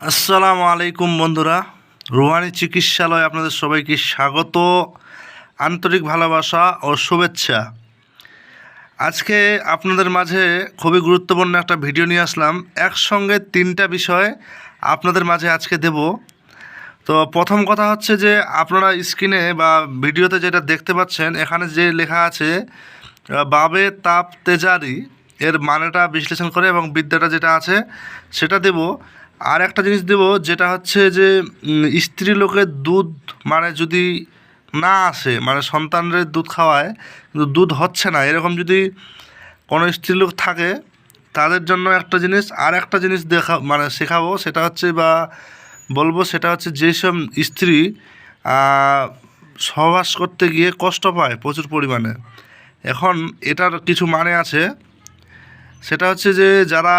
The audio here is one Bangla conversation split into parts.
আসসালামু আলাইকুম বন্ধুরা। রুহানি চিকিৎসালয় আপনাদের সবাইকে স্বাগত। আন্তরিক ভালোবাসা ও শুভেচ্ছা। আজকে আপনাদের মাঝে খুবই গুরুত্বপূর্ণ একটা ভিডিও নিয়ে আসলাম। একসঙ্গে তিনটা বিষয় আপনাদের মাঝে আজকে দেব। তো প্রথম কথা হচ্ছে যে, আপনারা স্ক্রিনে বা ভিডিওতে যেটা দেখতে পাচ্ছেন, এখানে যে লেখা আছে, বাবে তাপ তেজারি এর মানেটা বিশ্লেষণ করে এবং বিদ্যাটা যেটা আছে, সেটা দেব। আর একটা জিনিস দেব, যেটা হচ্ছে যে স্ত্রী লোকের দুধ মানে যদি না আসে মানে সন্তানের দুধ খাওয়ায়, কিন্তু দুধ হচ্ছে না, এরকম যদি কোনো স্ত্রীলোক থাকে, তাদের জন্য একটা জিনিস, আর একটা জিনিস দেখা মানে শেখাবো, সেটা হচ্ছে বা বলব, সেটা হচ্ছে যেসব স্ত্রী সহবাস করতে গিয়ে কষ্ট পায় প্রচুর পরিমাণে, এখন এটার কিছু মানে আছে, সেটা হচ্ছে যে, যারা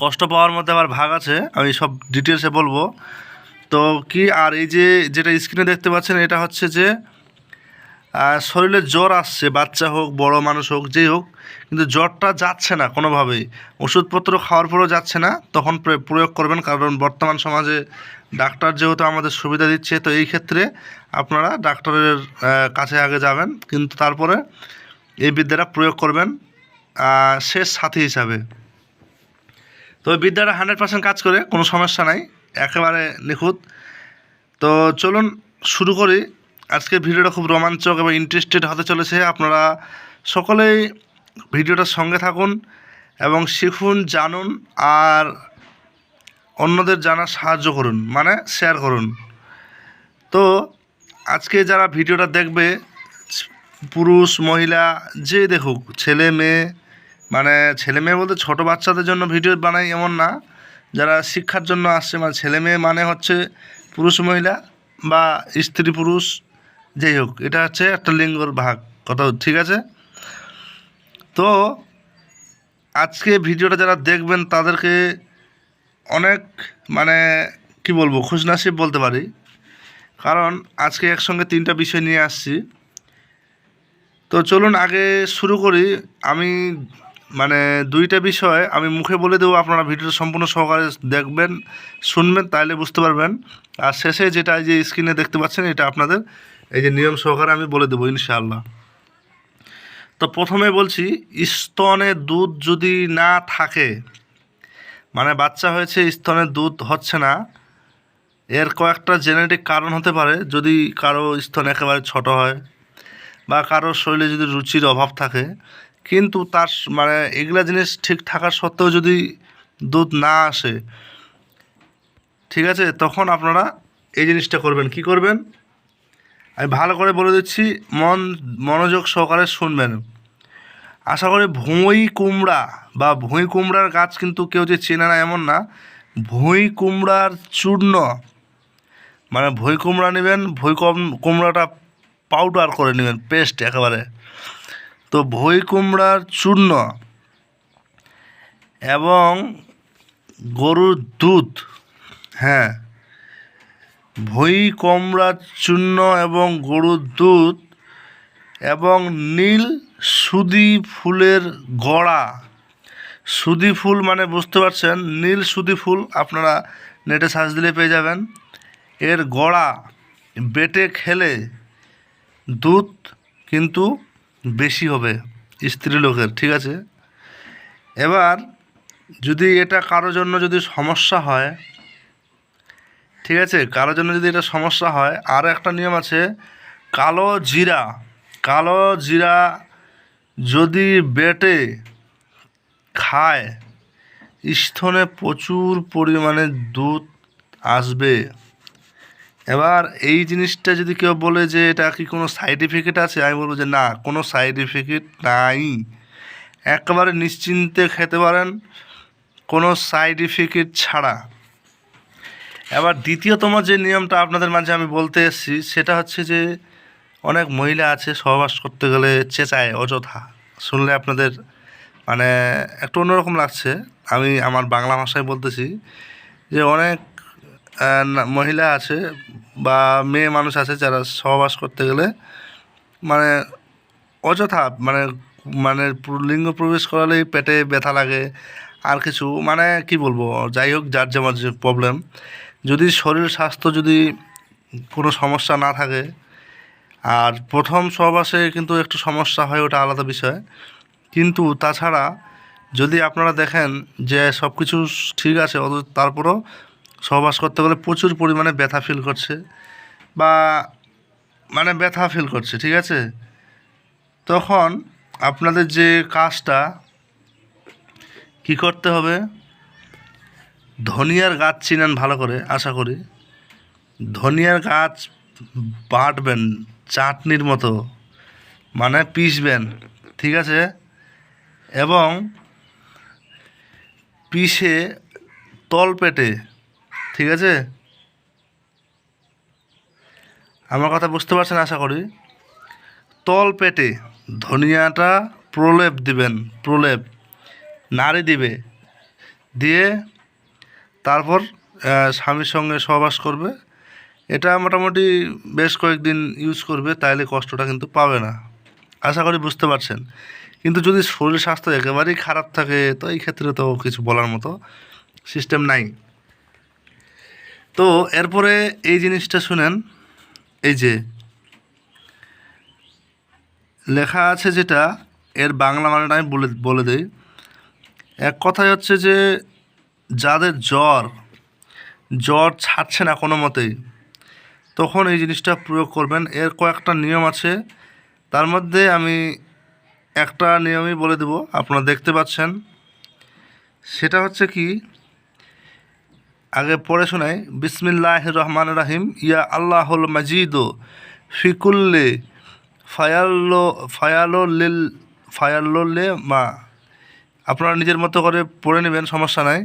কষ্ট পাওয়ার মধ্যে আবার ভাগ আছে, আমি সব ডিটেলসে বলব। তো কি, আর এই যে, যেটা স্ক্রিনে দেখতে পাচ্ছেন, এটা হচ্ছে যে শরীরে জ্বর আসছে, বাচ্চা হোক, বড় মানুষ হোক, যেই হোক, কিন্তু জ্বরটা যাচ্ছে না কোনোভাবেই। ওষুধপত্র খাওয়ার পরেও যাচ্ছে না, তখন প্রে- প্রয়োগ করবেন, কারণ বর্তমান সমাজে ডাক্তার যেহেতু আমাদের সুবিধা দিচ্ছে, তো এই ক্ষেত্রে আপনারা ডাক্তারের কাছে আগে যাবেন, কিন্তু তারপরে এই বিদ্যাটা প্রয়োগ করবেন শেষ সাথী হিসাবে। তো এই বিদ্যাটা হান্ড্রেড পার্সেন্ট কাজ করে, কোনো সমস্যা নাই, একেবারে নিখুঁত। তো চলুন শুরু করি। আজকের ভিডিওটা খুব রোমাঞ্চক এবং ইন্টারেস্টেড হতে চলেছে। আপনারা সকলেই ভিডিওটার সঙ্গে থাকুন এবং শিখুন, জানুন আর অন্যদের জানার সাহায্য করুন মানে শেয়ার করুন। তো আজকে যারা ভিডিওটা দেখবে, পুরুষ, মহিলা, যে দেখুক, ছেলে, মেয়ে মানে ছেলে মেয়ে বলতে ছোটো বাচ্চাদের জন্য ভিডিও বানাই এমন না। যারা শিক্ষার জন্য আসছে মানে ছেলে মেয়ে মানে হচ্ছে পুরুষ মহিলা বা স্ত্রী পুরুষ, যেই হোক, এটা হচ্ছে একটা লিঙ্গর ভাগ, কথা ঠিক আছে? তো আজকে ভিডিওটা যারা দেখবেন, তাদেরকে অনেক মানে কি বলব, খুশনাসিব বলতে পারি। কারণ আজকে একসঙ্গে তিনটা বিষয় নিয়ে আসছি। তো চলুন আগে শুরু করি। আমি মানে দুইটা বিষয় আমি মুখে বলে দেবো, আপনারা ভিডিওটা সম্পূর্ণ সহকারে দেখবেন, শুনবেন, তাইলে বুঝতে পারবেন। আর শেষে যেটা এই যে স্ক্রিনে দেখতে পাচ্ছেন, এটা আপনাদের এই যে নিয়ম সহকারে আমি বলে দেবো, ইনশাআল্লাহ। তো প্রথমে বলছি, স্তনে দুধ যদি না থাকে মানে বাচ্চা হয়েছে, স্তনে দুধ হচ্ছে না, এর কয়েকটা জেনেটিক কারণ হতে পারে, যদি কারও স্তন একেবারে ছোট হয় বা কারও শরীরে যদি রুচির অভাব থাকে কিন্তু তার মানে এগুলা জিনিস ঠিক থাকার সত্ত্বেও যদি দুধ না আসে, ঠিক আছে, তখন আপনারা এই জিনিসটা করবেন। কি করবেন? আমি ভালো করে বলে দিচ্ছি, মন, মনোযোগ সহকারে শুনবেন। আশা করি ভুঁই কুমড়া বা ভুঁই কুমড়ার গাছ কিন্তু কেউ যে চেনে না, এমন না। ভুঁই কুমড়ার চূর্ণ মানে ভুঁই কুমড়া নেবেন, ভুঁই কম কুমড়াটা পাউডার করে নেবেন পেস্ট একেবারে। তো ভুঁই কুমড়ার চূর্ণ এবং গরুর দুধ হ্যাঁ ভুঁই কুমড়ার চূর্ণ এবং গরুর দুধ এবং নীল সুদি ফুলের গড়া। সুদি ফুল মানে বুঝতে পারছেন, নীল সুদি ফুল আপনারা নেটে সার্চ দিলে পেয়ে যাবেন। এর গড়া, বেটে খেলে দুধ কিন্তু বেশি হবে স্ত্রী লোকের ঠিক আছে? এবার যদি এটা কারোর জন্য যদি সমস্যা হয়, ঠিক আছে? কারোর জন্য যদি এটা সমস্যা হয়, আর একটা নিয়ম আছে, কালো জিরা কালো জিরা যদি বেটে খায় স্থনে প্রচুর পরিমাণে দুধ আসবে। এবার এই জিনিসটা যদি কেউ বলে যে এটা কি কোনো সাইড ইফেক্ট আছে, আমি বলব যে না, কোনো সাইড ইফেক্ট নাই। একেবারে নিশ্চিন্তে খেতে পারেন, কোনো সাইড ইফেক্ট ছাড়া। এবার দ্বিতীয়তম যে নিয়মটা আপনাদের মাঝে আমি বলতে এসেছি, সেটা হচ্ছে যে অনেক মহিলা আছে, সহবাস করতে গেলে চেঁচায়, অযথা। শুনলে আপনাদের মানে একটু অন্যরকম লাগছে। আমি আমার বাংলা ভাষায় বলতেছি যে অনেক মহিলা আছে বা মেয়ে মানুষ আছে যারা সহবাস করতে গেলে মানে অযথা মানে মানে লিঙ্গ প্রবেশ করালেই পেটে ব্যথা লাগে, আর কিছু মানে কি বলব, যাই হোক যার যেমন যে প্রবলেম যদি শরীর স্বাস্থ্য যদি কোনো সমস্যা না থাকে, আর প্রথম সহবাসে কিন্তু একটু সমস্যা হয়, ওটা আলাদা বিষয়। কিন্তু তাছাড়া যদি আপনারা দেখেন যে সব কিছু ঠিক আছে তারপরও সহবাস করতে গেলে প্রচুর পরিমাণে ব্যথা ফিল করছে বা মানে ব্যথা ফিল করছে, ঠিক আছে? তখন আপনাদের যে কাজটা, কি করতে হবে? ধনিয়ার গাছ চিনেন ভালো করে, আশা করি। ধনিয়ার গাছ বাটবেন, চাটনির মতো মানে পিসবেন ঠিক আছে? এবং পিষে তল পেটে ঠিক আছে? আমার কথা বুঝতে পারছেন আশা করি? তল পেটে ধনিয়াটা প্রলেপ দিবেন, প্রলেপ, নাড়ি দিবে, দিয়ে তারপর স্বামীর সঙ্গে সহবাস করবে। এটা মোটামুটি বেশ কয়েকদিন ইউজ করবে, তাইলে কষ্টটা কিন্তু পাবে না। আশা করি বুঝতে পারছেন। কিন্তু যদি শরীর স্বাস্থ্য একেবারেই খারাপ থাকে, তো এই ক্ষেত্রে তো কিছু বলার মতো সিস্টেম নাই। তো এরপরে এই জিনিসটা শুনেন, এই যে লেখা আছে যেটা, এর বাংলা মানেটা আমি বলে বলে দিই। এক কথায় হচ্ছে যে যাদের জ্বর জ্বর ছাড়ছে না কোনো মতেই, তখন এই জিনিসটা প্রয়োগ করবেন। এর কয়েকটা নিয়ম আছে, তার মধ্যে আমি একটা নিয়মই বলে দেব, আপনারা দেখতে পাচ্ছেন। সেটা হচ্ছে কি আগে পড়ে শোনাই বিসমিল্লাহ রহমান রাহিম, ইয়া আল্লাহুল মাজিদ ফিকুল্লে ফায়াল্লো, ফায়ালো লিল, ফায়াল্লে মা। আপনারা নিজের মতো করে পড়ে নেবেন, সমস্যা নাই।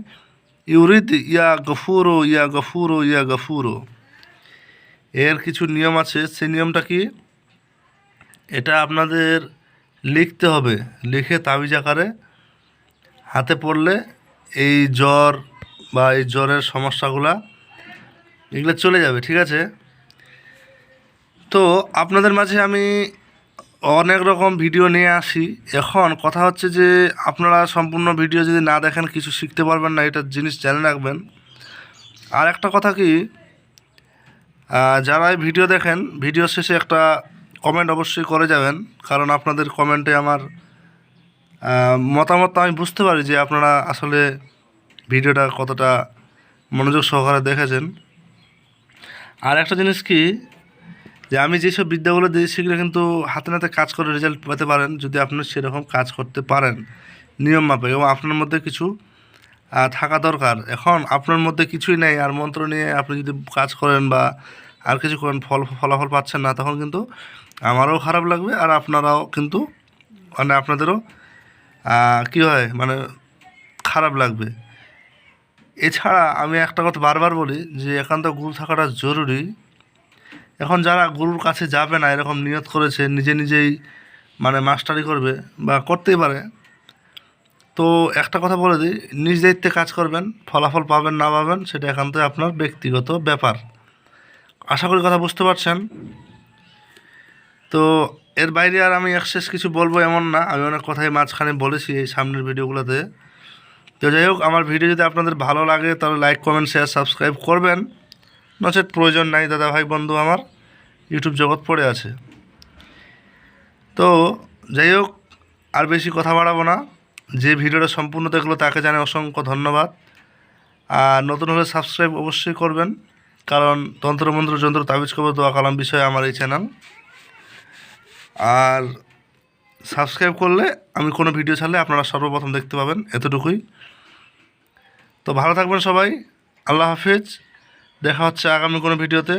ইউরিদ, ইয়া গফুরো ইয়া গফুরো ইয়া গফুরো। এর কিছু নিয়ম আছে সেই নিয়মটা কি? এটা আপনাদের লিখতে হবে, লিখে তাবিজ আকারে হাতে পড়লে এই জ্বর বা এই জ্বরের সমস্যাগুলা, এগুলো চলে যাবে, ঠিক আছে? তো আপনাদের মাঝে আমি অনেক রকম ভিডিও নিয়ে আসি। এখন কথা হচ্ছে যে, আপনারা সম্পূর্ণ ভিডিও যদি না দেখেন, কিছু শিখতে পারবেন না, এটা জিনিস জেনে রাখবেন। আর একটা কথা কি যারা ভিডিও দেখেন, ভিডিও শেষে একটা কমেন্ট অবশ্যই করে যাবেন। কারণ আপনাদের কমেন্টে আমার মতামত আমি বুঝতে পারি যে আপনারা আসলে ভিডিওটা কতটা মনোযোগ সহকারে দেখেছেন। আর একটা জিনিস কি, যে আমি যেসব বিদ্যাগুলো দিই সেগুলো কিন্তু হাতে নাতে কাজ করে রেজাল্ট পেতে পারেন, যদি আপনি সেরকম কাজ করতে পারেন নিয়ম মাপে। এবং আপনার মধ্যে কিছু থাকা দরকার। এখন আপনার মধ্যে কিছুই নেই, আর মন্ত্র নিয়ে আপনি যদি কাজ করেন বা আর কিছু করেন, ফল, ফলাফল পাচ্ছেন না, তখন কিন্তু আমারও খারাপ লাগবে, আর আপনারাও কিন্তু মানে আপনাদেরও কী হয় মানে খারাপ লাগবে। এছাড়া আমি একটা কথা বারবার বলি যে একান্ত গুরু থাকাটা জরুরি। এখন যারা গুরুর কাছে যাবে না, এরকম নিয়ত করেছে, নিজে নিজেই মানে মাস্টারি করবে বা করতেই পারে, তো একটা কথা বলে দিই, নিজ দায়িত্বে কাজ করবেন, ফলাফল পাবেন, না পাবেন, সেটা একান্তই আপনার ব্যক্তিগত ব্যাপার। আশা করি কথা বুঝতে পারছেন। তো এর বাইরে আর আমি এক্সেস কিছু বলব এমন না, আমি অনেক কথাই মাঝখানে বলেছি এই সামনের ভিডিওগুলোতে তো যাই হোক, আমার ভিডিও যদি আপনাদের ভালো লাগে, তাহলে লাইক কমেন্ট শেয়ার সাবস্ক্রাইব করবেন। নচেত প্রয়োজন নাই, দাদা ভাই, বন্ধু আমার। ইউটিউব জগৎ পড়ে আছে। তো যাই হোক, আর বেশি কথা বাড়াবো না। যে ভিডিওটা সম্পূর্ণ দেখল, তাকে জানে অসংখ্য ধন্যবাদ। আর নতুন হলে সাবস্ক্রাইব অবশ্যই করবেন, কারণ তন্ত্রমন্ত্র যন্ত্র, তাবিজ, কবর, দোয়া, কালাম বিষয়ে আমার এই চ্যানেল আর সাবস্ক্রাইব করলে আমি কোনো ভিডিও ছাড়লে আপনারা সর্বপ্রথম দেখতে পাবেন, এতটুকুই। তো ভালো থাকবেন সবাই। আল্লাহ হাফিজ। দেখা হচ্ছে আগামী কোনো ভিডিওতে।